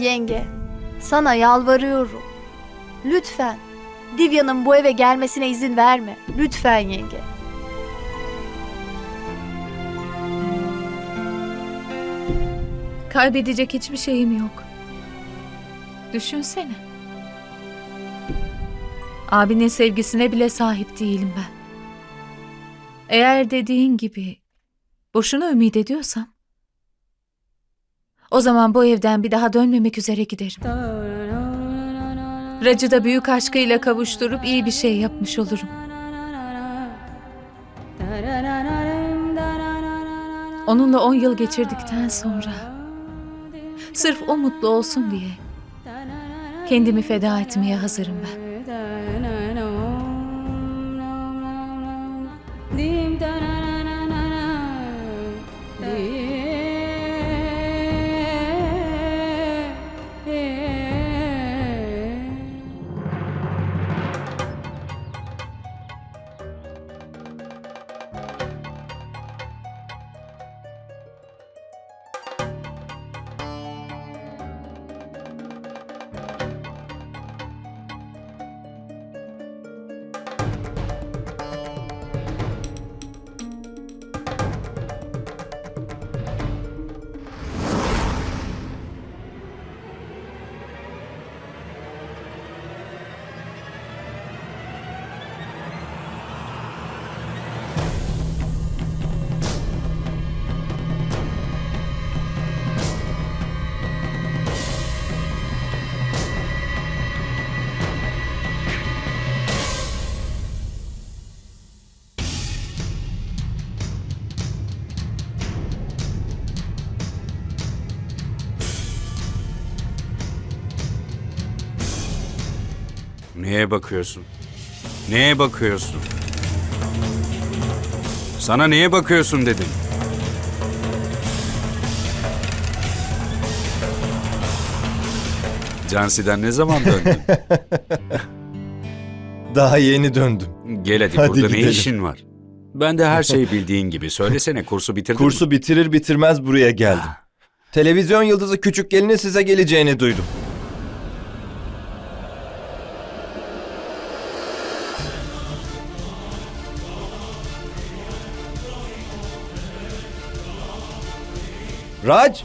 Yenge, sana yalvarıyorum. Lütfen Divya'nın bu eve gelmesine izin verme. Lütfen yenge. Kaybedecek hiçbir şeyim yok. Düşünsene. Abinin sevgisine bile sahip değilim ben. Eğer dediğin gibi boşuna ümit ediyorsam o zaman bu evden bir daha dönmemek üzere giderim. Racı da büyük aşkıyla kavuşturup iyi bir şey yapmış olurum. Onunla on yıl geçirdikten sonra sırf o mutlu olsun diye kendimi feda etmeye hazırım ben. Neye bakıyorsun? Neye bakıyorsun? Sana neye bakıyorsun dedim. Cansi'den ne zaman döndün? Daha yeni döndüm. Gel hadi, Hadi burada gidelim. ne işin var? Ben de her şeyi bildiğin gibi. Söylesene kursu bitirdin mi? Kursu bitirir bitirmez buraya geldim. Televizyon yıldızı küçük gelinin size geleceğini duydum. Raj!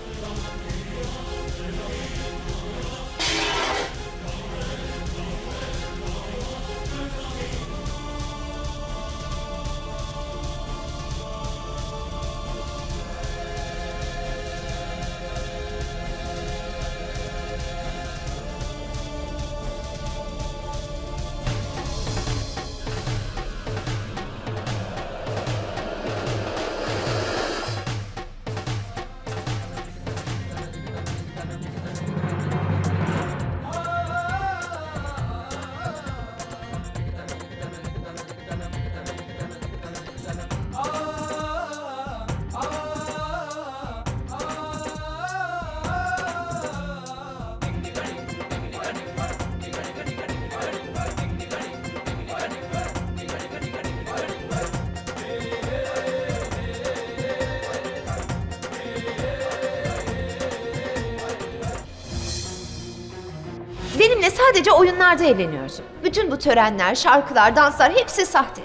Benimle sadece oyunlarda eğleniyorsun. Bütün bu törenler, şarkılar, danslar hepsi sahte.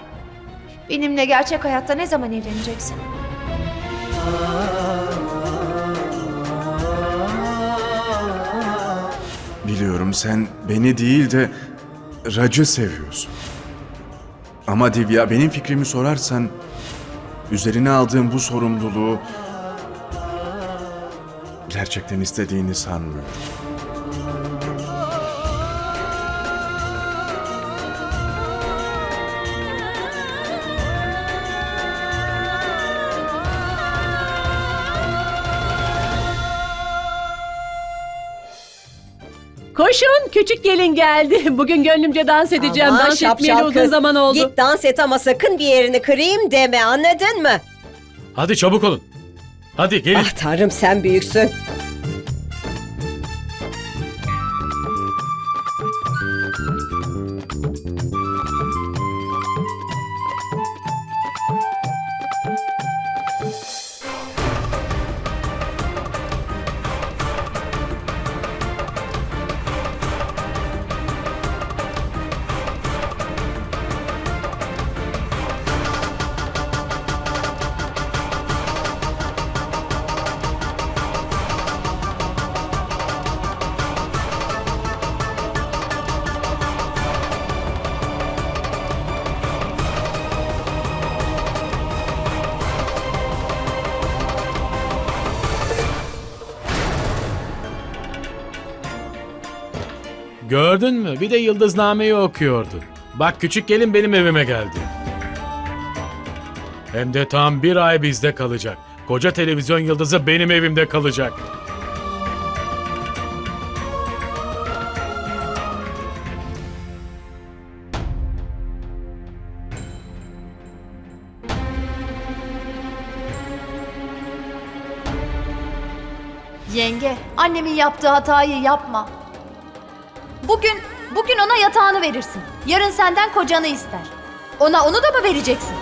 Benimle gerçek hayatta ne zaman evleneceksin? Biliyorum sen beni değil de Rac'ı seviyorsun. Ama Divya benim fikrimi sorarsan üzerine aldığım bu sorumluluğu gerçekten istediğini sanmıyorum. Koşun küçük gelin geldi. Bugün gönlümce dans edeceğim. Aman dans şapşal etmeyeli uzun kız. zaman oldu. Git dans et ama sakın bir yerini kırayım deme anladın mı? Hadi çabuk olun. Hadi gelin. Ah tanrım sen büyüksün. Gördün mü? Bir de yıldıznameyi okuyordu. Bak küçük gelin benim evime geldi. Hem de tam bir ay bizde kalacak. Koca televizyon yıldızı benim evimde kalacak. Yenge, annemin yaptığı hatayı yapma. Bugün, bugün ona yatağını verirsin. Yarın senden kocanı ister. Ona onu da mı vereceksin?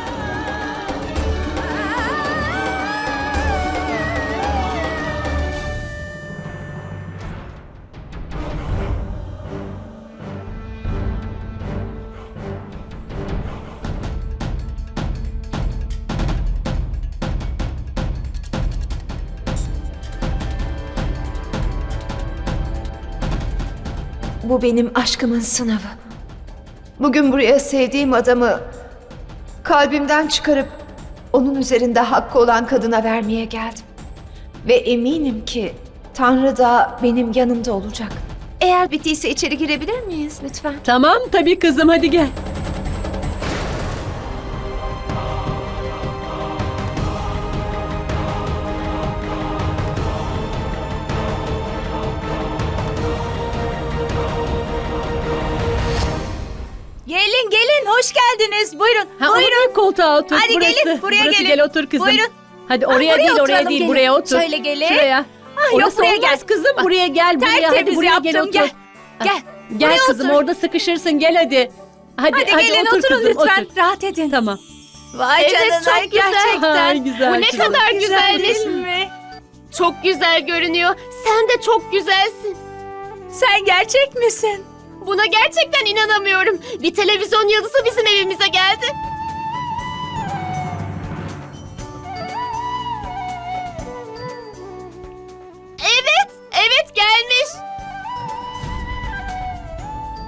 Bu benim aşkımın sınavı. Bugün buraya sevdiğim adamı kalbimden çıkarıp onun üzerinde hakkı olan kadına vermeye geldim. Ve eminim ki Tanrı da benim yanımda olacak. Eğer bittiyse içeri girebilir miyiz lütfen? Tamam tabii kızım hadi gel. Geldiniz. Buyurun. Ha, Buyurun. koltuğa otur. Hadi Burası. gelin, buraya Burası gelin. gel otur kızım. Buyurun. Hadi oraya buraya değil oraya oturalım, değil gelin. buraya otur. Şöyle gelin. Şuraya. Ah, Orası yok buraya olmaz gel. kızım buraya gel buraya. Hadi buraya gel yaptım, otur. gel. Gel. Gel Buraya kızım otur. orada sıkışırsın gel hadi. Hadi, Hadi, gelin otur oturun kızım, lütfen. Otur. Rahat edin. Tamam. Vay Evet, canına çok güzel. gerçekten. Ay, güzel Bu ne kızım. kadar Güzel güzel değil mi? Çok güzel görünüyor. Sen de çok güzelsin. Sen gerçek misin? Buna gerçekten inanamıyorum. Bir televizyon yıldızı bizim evimize geldi. Evet, evet gelmiş.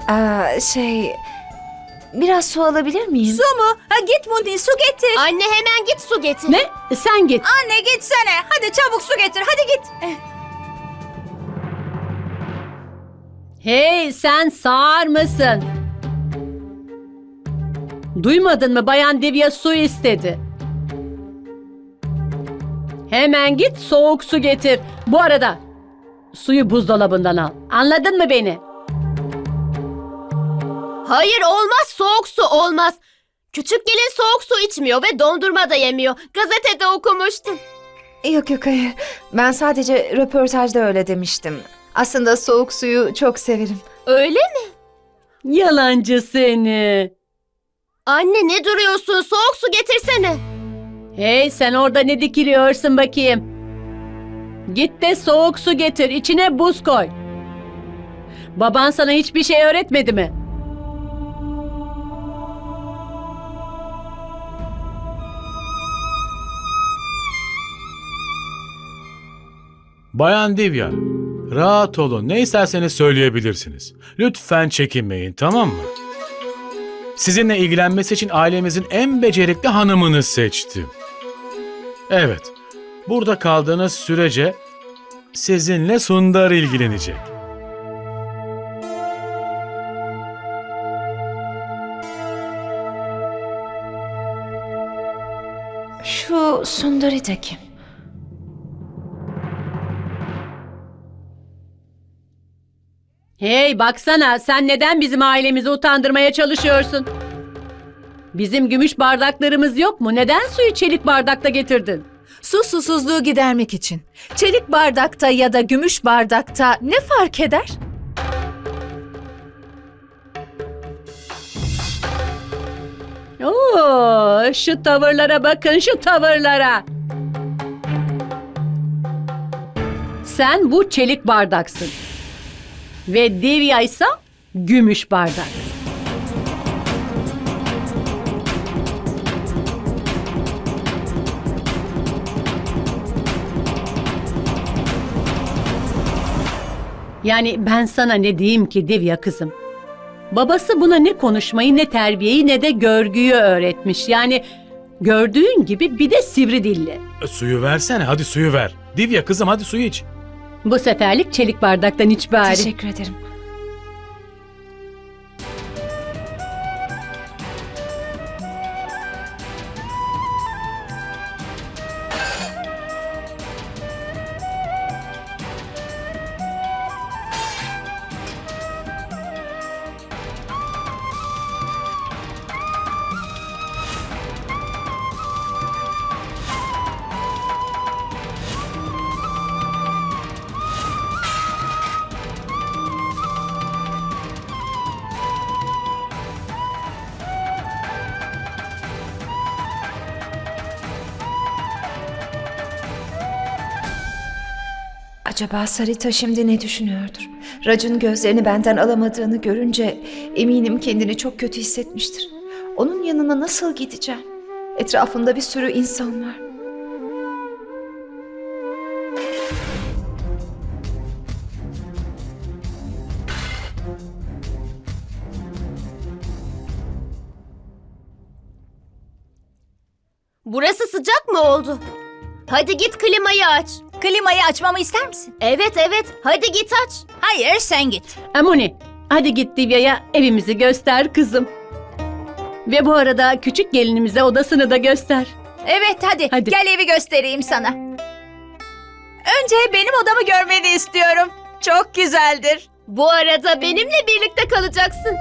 Aa, şey... Biraz su alabilir miyim? Su mu? Ha git Mundi su getir. Anne hemen git su getir. Ne? Sen git. Anne gitsene. Hadi çabuk su getir. Hadi git. Hey sen sağır mısın? Duymadın mı Bayan Divya su istedi. Hemen git soğuk su getir. Bu arada suyu buzdolabından al. Anladın mı beni? Hayır olmaz soğuk su olmaz. Küçük gelin soğuk su içmiyor ve dondurma da yemiyor. Gazetede okumuştum. Yok yok hayır. Ben sadece röportajda öyle demiştim. Aslında soğuk suyu çok severim. Öyle mi? Yalancı seni. Anne ne duruyorsun? Soğuk su getirsene. Hey sen orada ne dikiliyorsun bakayım? Git de soğuk su getir. içine buz koy. Baban sana hiçbir şey öğretmedi mi? Bayan Divya, rahat olun. Ne isterseniz söyleyebilirsiniz. Lütfen çekinmeyin, tamam mı? Sizinle ilgilenmesi için ailemizin en becerikli hanımını seçtim. Evet, burada kaldığınız sürece sizinle Sundar ilgilenecek. Şu Sundari de kim? Hey baksana sen neden bizim ailemizi utandırmaya çalışıyorsun? Bizim gümüş bardaklarımız yok mu? Neden suyu çelik bardakta getirdin? Su susuzluğu gidermek için. Çelik bardakta ya da gümüş bardakta ne fark eder? Oo, şu tavırlara bakın şu tavırlara. Sen bu çelik bardaksın. Ve Divya ise gümüş bardak. Yani ben sana ne diyeyim ki Divya kızım? Babası buna ne konuşmayı ne terbiyeyi ne de görgüyü öğretmiş. Yani gördüğün gibi bir de sivri dilli. E, suyu versene, hadi suyu ver. Divya kızım hadi suyu iç. Bu seferlik çelik bardaktan iç bari. Teşekkür ederim. Acaba Sarita şimdi ne düşünüyordur? Rac'ın gözlerini benden alamadığını görünce eminim kendini çok kötü hissetmiştir. Onun yanına nasıl gideceğim? Etrafımda bir sürü insan var. Burası sıcak mı oldu? Hadi git klimayı aç. Klimayı açmamı ister misin? Evet evet. Hadi git aç. Hayır sen git. Amuni, hadi git Divya'ya evimizi göster kızım. Ve bu arada küçük gelinimize odasını da göster. Evet hadi. Hadi. Gel evi göstereyim sana. Önce benim odamı görmeni istiyorum. Çok güzeldir. Bu arada benimle birlikte kalacaksın.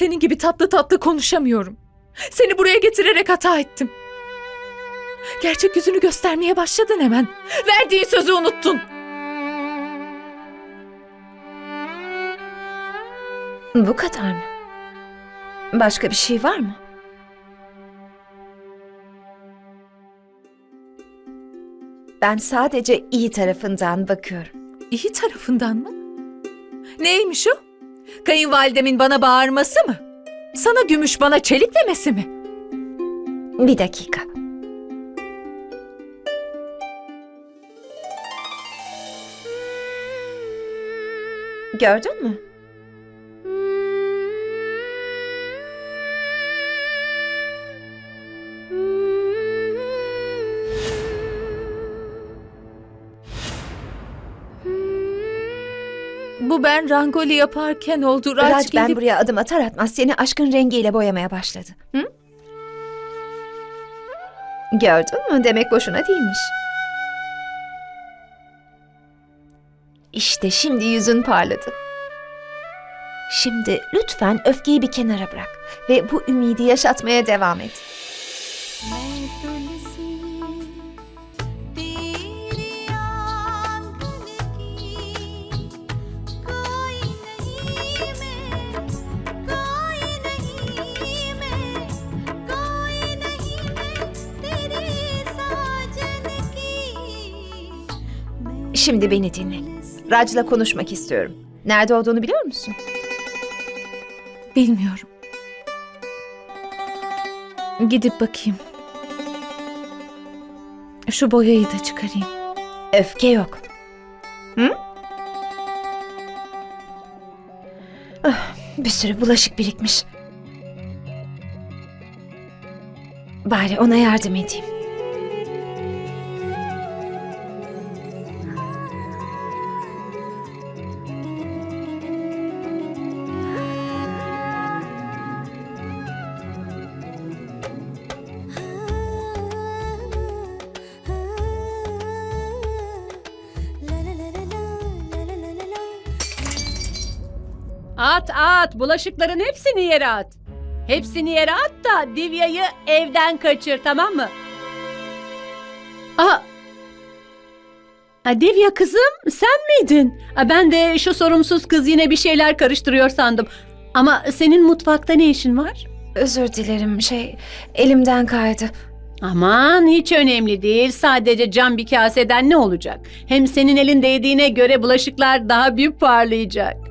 Senin gibi tatlı tatlı konuşamıyorum. Seni buraya getirerek hata ettim. Gerçek yüzünü göstermeye başladın hemen. Verdiğin sözü unuttun. Bu kadar mı? Başka bir şey var mı? Ben sadece iyi tarafından bakıyorum. İyi tarafından mı? Neymiş o? Kayınvalidemin bana bağırması mı? Sana gümüş bana çelik demesi mi? Bir dakika. Gördün mü? Bu ben rangoli yaparken oldu. Raç, Raj ben gelip... buraya adım atar atmaz seni aşkın rengiyle boyamaya başladı. Hı? Gördün mü? Demek boşuna değilmiş. İşte şimdi yüzün parladı. Şimdi lütfen öfkeyi bir kenara bırak ve bu ümidi yaşatmaya devam et. Şimdi beni dinle. Raj'la konuşmak istiyorum. Nerede olduğunu biliyor musun? Bilmiyorum. Gidip bakayım. Şu boyayı da çıkarayım. Öfke yok. Hı? Ah, bir sürü bulaşık birikmiş. Bari ona yardım edeyim. At at, bulaşıkların hepsini yere at. Hepsini yere at da Divya'yı evden kaçır tamam mı? Aa, Ha, Divya kızım sen miydin? Ha, Ben de şu sorumsuz kız yine bir şeyler karıştırıyor sandım. Ama senin mutfakta ne işin var? Özür dilerim şey elimden kaydı. Aman hiç önemli değil. Sadece cam bir kaseden ne olacak? Hem senin elin değdiğine göre bulaşıklar daha büyük parlayacak.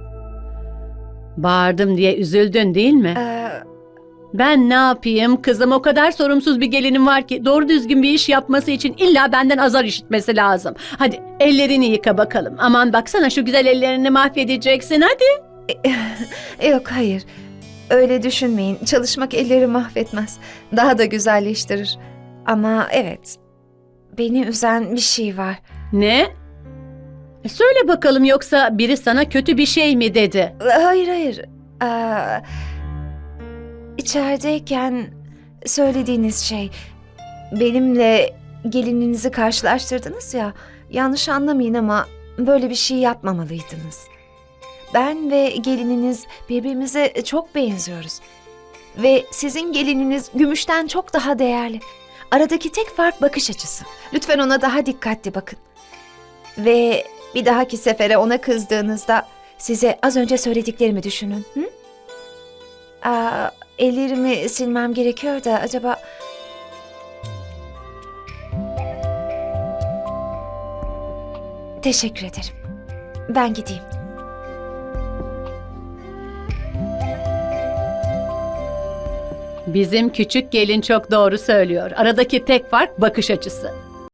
Bağırdım diye üzüldün değil mi? Ee, Ben ne yapayım? Kızım o kadar sorumsuz bir gelinim var ki doğru düzgün bir iş yapması için illa benden azar işitmesi lazım. Hadi ellerini yıka bakalım. Aman baksana şu güzel ellerini mahvedeceksin hadi. yok hayır. Öyle düşünmeyin. Çalışmak elleri mahvetmez. Daha da güzelleştirir. Ama evet. Beni üzen bir şey var. Ne? E, Söyle bakalım yoksa biri sana kötü bir şey mi dedi? Hayır hayır. Aa, içerideyken söylediğiniz şey benimle gelininizi karşılaştırdınız ya. Yanlış anlamayın ama böyle bir şey yapmamalıydınız. Ben ve gelininiz birbirimize çok benziyoruz. Ve sizin gelininiz gümüşten çok daha değerli. Aradaki tek fark bakış açısı. Lütfen ona daha dikkatli bakın. Ve bir dahaki sefere ona kızdığınızda size az önce söylediklerimi düşünün. Hı? Aa, ellerimi silmem gerekiyor da acaba... Teşekkür ederim. Ben gideyim. Bizim küçük gelin çok doğru söylüyor. Aradaki tek fark bakış açısı.